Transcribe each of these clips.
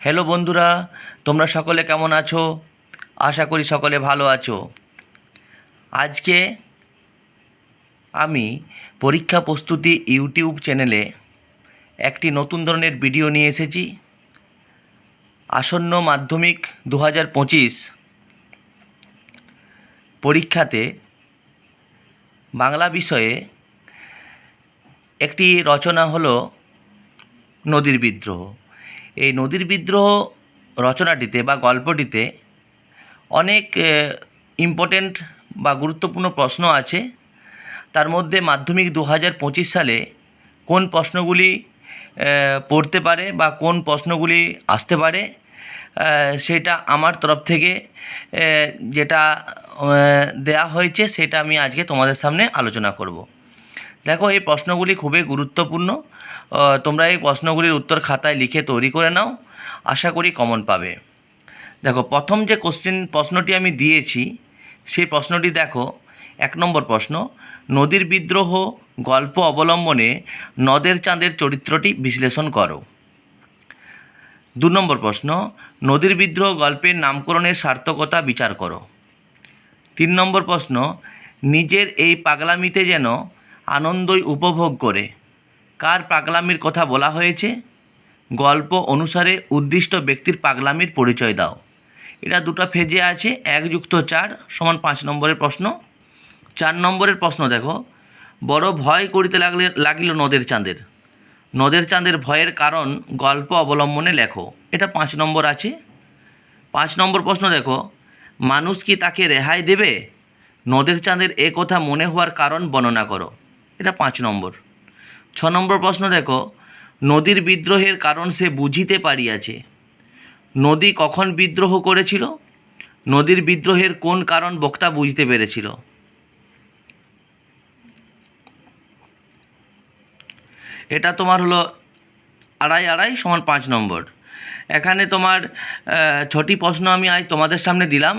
Hello বন্ধুরা, তোমরা সকলে কেমন আছো? আশা করি সকলে ভালো আছো। আজকে আমি পরীক্ষা প্রস্তুতি ইউটিউব চ্যানেলে একটি নতুন ধরনের ভিডিও নিয়ে এসেছি। আসন্ন মাধ্যমিক দু হাজার পঁচিশ পরীক্ষাতে বাংলা বিষয়ে একটি রচনা হলো নদীর বিদ্রোহ। এই নদীর বিদ্রোহ রচনাটিতে বা গল্পটিতে অনেক ইম্পর্টেন্ট বা গুরুত্বপূর্ণ প্রশ্ন আছে। তার মধ্যে মাধ্যমিক দু হাজার পঁচিশ সালে কোন প্রশ্নগুলি পড়তে পারে বা কোন প্রশ্নগুলি আসতে পারে সেটা আমার তরফ থেকে যেটা দেয়া হয়েছে সেটা আমি আজকে তোমাদের সামনে আলোচনা করব। দেখো, এই প্রশ্নগুলি খুবই গুরুত্বপূর্ণ। তোমরা এই প্রশ্নগুলির উত্তর খাতায় লিখে তৈরি করে নাও, আশা করি কমন পাবে। দেখো, প্রথম যে কোশ্চেন প্রশ্নটি আমি দিয়েছি, সেই প্রশ্নটি দেখো, এক নম্বর প্রশ্ন, নদীর বিদ্রোহ গল্প অবলম্বনে নদের চাঁদের চরিত্রটি বিশ্লেষণ করো। দু নম্বর প্রশ্ন, নদীর বিদ্রোহ গল্পের নামকরণের সার্থকতা বিচার করো। তিন নম্বর প্রশ্ন, নিজের এই পাগলামিতে যেন আনন্দই উপভোগ করে। কার পাগলামির কথা বলা হয়েছে? গল্প অনুসারে উদ্দিষ্ট ব্যক্তির পাগলামির পরিচয় দাও। এটা দুটো ফেজে আছে, এক যুক্ত চার সমান পাঁচ নম্বরের প্রশ্ন। চার নম্বরের প্রশ্ন দেখো। বড় ভয় করিতে লাগলে, লাগিল নদের চাঁদের। নদের চাঁদের ভয়ের কারণ গল্প অবলম্বনে লেখো। এটা পাঁচ নম্বর আছে। পাঁচ নম্বর প্রশ্ন দেখো। মানুষ কি তাকে রেহাই দেবে? নদের চাঁদের এ কথা মনে হওয়ার কারণ বর্ণনা করো। এটা পাঁচ নম্বর। ছ নম্বর প্রশ্ন দেখো, নদীর বিদ্রোহের কারণ সে বুঝিতে পারিয়াছে। নদী কখন বিদ্রোহ করেছিল? নদীর বিদ্রোহের কোন কারণ বক্তা বুঝতে পেরেছিল? এটা তোমার হলো আড়াই আড়াই সমান পাঁচ নম্বর। এখানে তোমার ছটি প্রশ্ন আমি আজ তোমাদের সামনে দিলাম।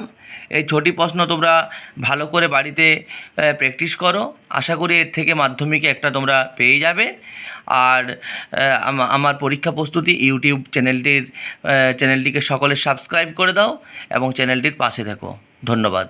এই ছটি প্রশ্ন তোমরা ভালো করে বাড়িতে প্র্যাকটিস করো। আশা করি এর থেকে মাধ্যমিকে একটা তোমরা পেয়ে যাবে। আর আমার পরীক্ষা প্রস্তুতি ইউটিউব চ্যানেলটির চ্যানেলটিকে সকলে সাবস্ক্রাইব করে দাও এবং চ্যানেলটির পাশে থেকো। ধন্যবাদ।